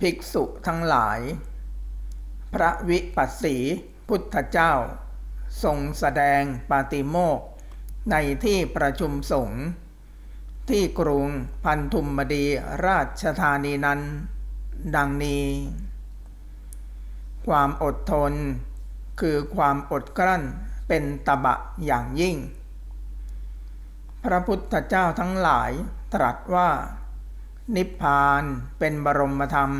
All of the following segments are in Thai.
ภิกษุทั้งหลาย พระวิปัสสีพุทธเจ้า ทรงแสดงปาติโมกในที่ประชุมสงฆ์ที่กรุงพันธุมมดีราชธานีนั้น ดังนี้ ความอดทน คือความอดกลั้นเป็นตบะอย่างยิ่ง พระพุทธเจ้าทั้งหลายตรัสว่า นิพพานเป็นบรมธรรม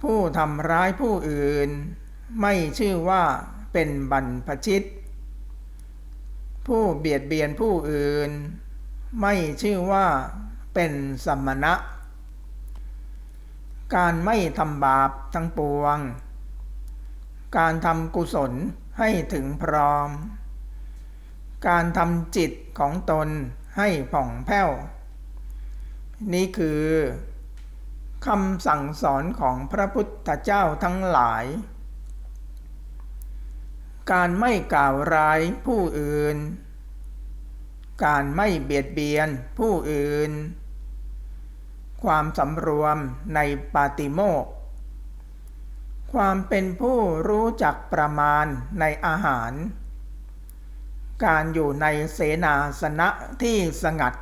ผู้ทำร้ายผู้อื่น ไม่ชื่อว่าเป็นบรรพชิต ผู้เบียดเบียนผู้อื่น ไม่ชื่อว่าเป็นสมณะ การไม่ทำบาปทั้งปวง การทำกุศลให้ถึงพร้อม การทำจิตของตนให้ผ่องแผ้ว นี่คือคำสั่งสอนของพระพุทธเจ้าทั้งหลาย การไม่กล่าวร้ายผู้อื่น การไม่เบียดเบียนผู้อื่น ความสำรวมในปาติโมก ความเป็นผู้รู้จักประมาณในอาหาร การอยู่ในเสนาสนะที่สงัด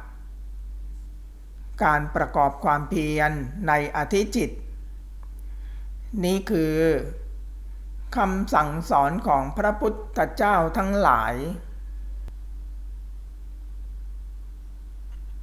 การประกอบความเพียรในอธิจิต นี้คือคำสั่งสอนของพระพุทธเจ้าทั้งหลาย